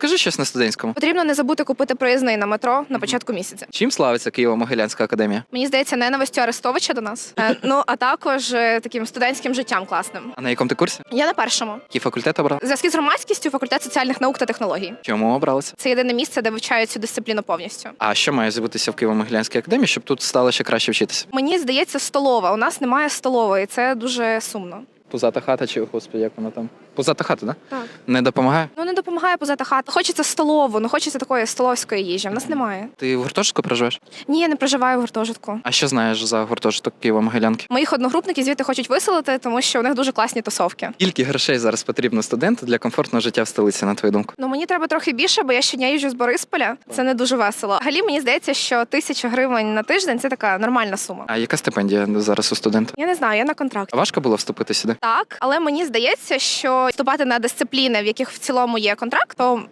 Скажи щось на студентському. Потрібно не забути купити проїзний на метро на початку місяця. Чим славиться Києво-Могилянська академія? Мені здається, ненавистю Арестовича до нас. Е, Ну а також е, таким студентським життям класним. А на якому ти курсі? Я на першому. Який факультет обрав? Зв'язки з громадськістю факультет соціальних наук та технологій. Чому обралися? Це єдине місце, де вивчають цю дисципліну повністю. А що має з'явитися в Києво-Могилянській академії, щоб тут стало ще краще вчитися? Мені здається, столова. У нас немає столової. Це дуже сумно. Позата хата чи господи, як вона там? Позата хата, да? Так. Не допомагає? Ну не допомагає позати хат. Хочеться столову, ну хочеться такої столовської їжі. В нас немає. Ти в гуртожитку проживеш? Ні, я не проживаю в гуртожитку. А що знаєш за гуртожиток Києво-Могилянки? Моїх одногрупників звідти хочуть виселити, тому що у них дуже класні тусовки. Скільки грошей зараз потрібно студенту для комфортного життя в столиці, на твою думку? Ну мені треба трохи більше, бо я щодня їжджу з Борисполя. Це не дуже весело. Взагалі мені здається, що тисяча гривень на тиждень це така нормальна сума. А яка стипендія зараз у студента? Я не знаю, я на контракті. А важко було вступити сюди? Так, але мені здається, що вступати на дисципліни, в яких в цілому є контракт, то це